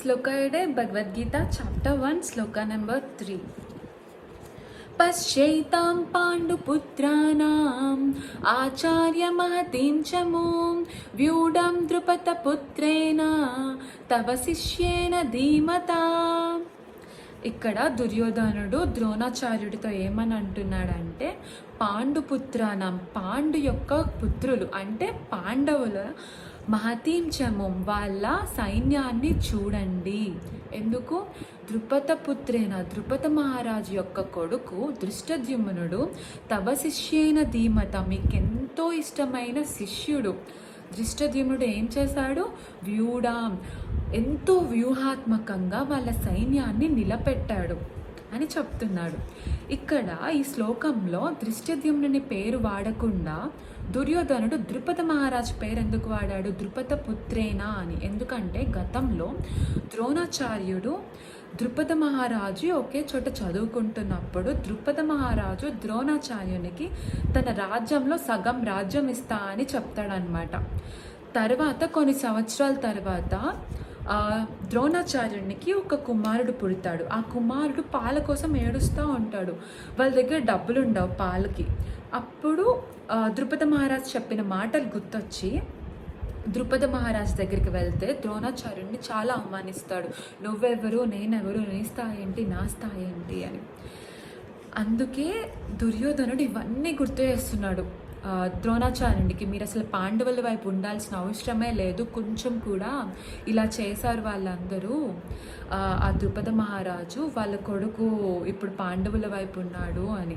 శ్లోకాయుడే Bhagavad Gita chapter one శ్లోక number three పశ్చైతాం పాండుపుత్రాణం ఆచార్యమహతిం చ మూం వ్యూఢం ద్రుపదపుత్రేణ తవ శిష్యేన ధీమతా. ఇక్కడ దుర్యోధనుడు ద్రోణాచార్యుడితో ఏమని అంటున్నాడంటే పాండుపుత్రానం పాండు యొక్క పుత్రులు అంటే పాండవుల మహతీం చమం వాళ్ళ సైన్యాన్ని చూడండి. ఎందుకు? ద్రుపద పుత్రేన ద్రుపద మహారాజు యొక్క కొడుకు దృష్టద్యుమ్నుడు తవ శిష్యైన ధీమత మీకెంతో ఇష్టమైన శిష్యుడు. దృష్టద్యుమ్నుడు ఏం చేశాడు? వ్యూడాం ఎంతో వ్యూహాత్మకంగా వాళ్ళ సైన్యాన్ని నిలబెట్టాడు. అని చెప్తున్నాడు. ఇక్కడ ఈ శ్లోకంలో దృష్టద్యుమ్నుని పేరు వాడకుండా దుర్యోధనుడు ద్రుపద మహారాజు పేరు ఎందుకు వాడాడు? ద్రుపద పుత్రేనా అని. ఎందుకంటే గతంలో ద్రోణాచార్యుడు ద్రుపద మహారాజు ఒకే చోట చదువుకుంటున్నప్పుడు ద్రుపద మహారాజు ద్రోణాచార్యునికి తన రాజ్యంలో సగం రాజ్యం ఇస్తా అని చెప్తాడనమాట తర్వాత కొన్ని సంవత్సరాల తర్వాత ద్రోణాచార్యుడికి ద్రోణాచార్యునికి ఒక కుమారుడు పుడతాడు. ఆ కుమారుడు పాల కోసం ఏడుస్తూ ఉంటాడు. వాళ్ళ దగ్గర డబ్బులు ఉండవు పాలకి. అప్పుడు ద్రుపద మహారాజ్ చెప్పిన మాటలు గుర్తొచ్చి ద్రుపద మహారాజ్ దగ్గరికి వెళ్తే ద్రోణాచార్యుడిని చాలా అవమానిస్తాడు. నువ్వెవరు? నేనెవరు? నీ స్థాయి ఏంటి నా స్థాయి ఏంటి అని. అందుకే దుర్యోధనుడు ఇవన్నీ గుర్తు చేస్తున్నాడు. ద్రోణాచార్యుడికి మీరు అసలు పాండవుల వైపు ఉండాల్సిన అవసరమే లేదు. కొంచెం కూడా ఇలా చేశారు వాళ్ళందరూ. ఆ, ద్రుపద మహారాజు వాళ్ళ కొడుకు ఇప్పుడు పాండవుల వైపు ఉన్నాడు అని.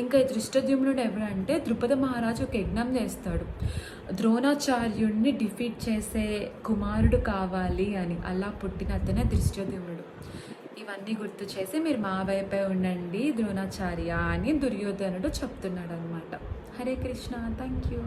ఇంకా ఈ దృష్టద్యుమ్నుడు ఎవరంటే ద్రుపద మహారాజు ఒక యజ్ఞం చేస్తాడు. ద్రోణాచార్యుడిని డిఫీట్ చేసే కుమారుడు కావాలి అని. అలా పుట్టిన అతనే దృష్టద్యుమ్నుడు. ఇవన్నీ గుర్తు చేసి మీరు మా వైపే ఉండండి ద్రోణాచార్య అని దుర్యోధనుడు చెప్తున్నాడు అనమాట హరే కృష్ణ థ్యాంక్ యూ